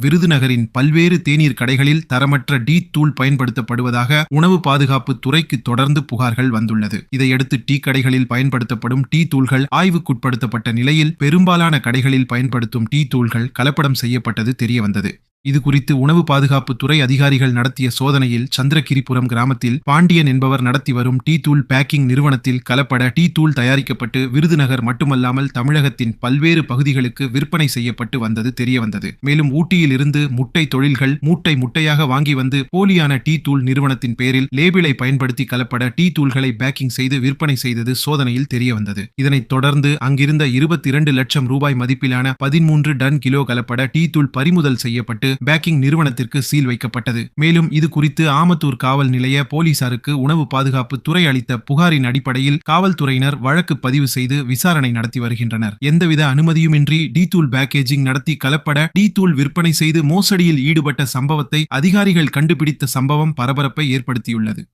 விருதுநகரின் பல்வேறு தேநீர் கடைகளில் தரமற்ற டீ தூள் பயன்படுத்தப்படுவதாக உணவு பாதுகாப்பு துறைக்கு தொடர்ந்து புகார்கள் வந்துள்ளது. இதையடுத்து டீ கடைகளில் பயன்படுத்தப்படும் டீ தூள்கள் ஆய்வுக்குட்படுத்தப்பட்ட நிலையில் பெரும்பாலான கடைகளில் பயன்படுத்தும் டீ தூள்கள் கலப்படம் செய்யப்பட்டது தெரியவந்தது. இது குறித்து உணவு பாதுகாப்பு துறை அதிகாரிகள் நடத்திய சோதனையில் சந்திரகிரிபுரம் கிராமத்தில் பாண்டியன் என்பவர் நடத்தி வரும் டீ தூள் பேக்கிங் நிறுவனத்தில் கலப்பட டீ தூள் தயாரிக்கப்பட்டு விருதுநகர் மட்டுமல்லாமல் தமிழகத்தின் பல்வேறு பகுதிகளுக்கு விற்பனை செய்யப்பட்டு வந்தது தெரியவந்தது. மேலும் ஊட்டியில் இருந்து முட்டை தொழில்கள் மூட்டை முட்டையாக வாங்கி வந்து போலியான டீ தூள் நிறுவனத்தின் பேரில் லேபிளை பயன்படுத்தி கலப்பட டீ தூள்களை பேக்கிங் செய்து விற்பனை செய்தது சோதனையில் தெரியவந்தது. இதனைத் தொடர்ந்து அங்கிருந்த இருபத்தி இரண்டு லட்சம் ரூபாய் மதிப்பிலான பதிமூன்று டன் கிலோ கலப்பட டீ தூள் பறிமுதல் செய்யப்பட்டு பேக்கிங் நிறுவனத்திற்கு சீல் வைக்கப்பட்டது. மேலும் இது குறித்து ஆமத்தூர் காவல் நிலைய போலீசாருக்கு உணவு பாதுகாப்பு துறை அளித்த புகாரின் அடிப்படையில் காவல்துறையினர் வழக்கு பதிவு செய்து விசாரணை நடத்தி வருகின்றனர். எந்தவித அனுமதியுமின்றி டி தூள் பேக்கேஜிங் நடத்தி கலப்பட டி தூள் விற்பனை செய்து மோசடியில் ஈடுபட்ட சம்பவத்தை அதிகாரிகள் கண்டுபிடித்த சம்பவம் பரபரப்பை ஏற்படுத்தியுள்ளது.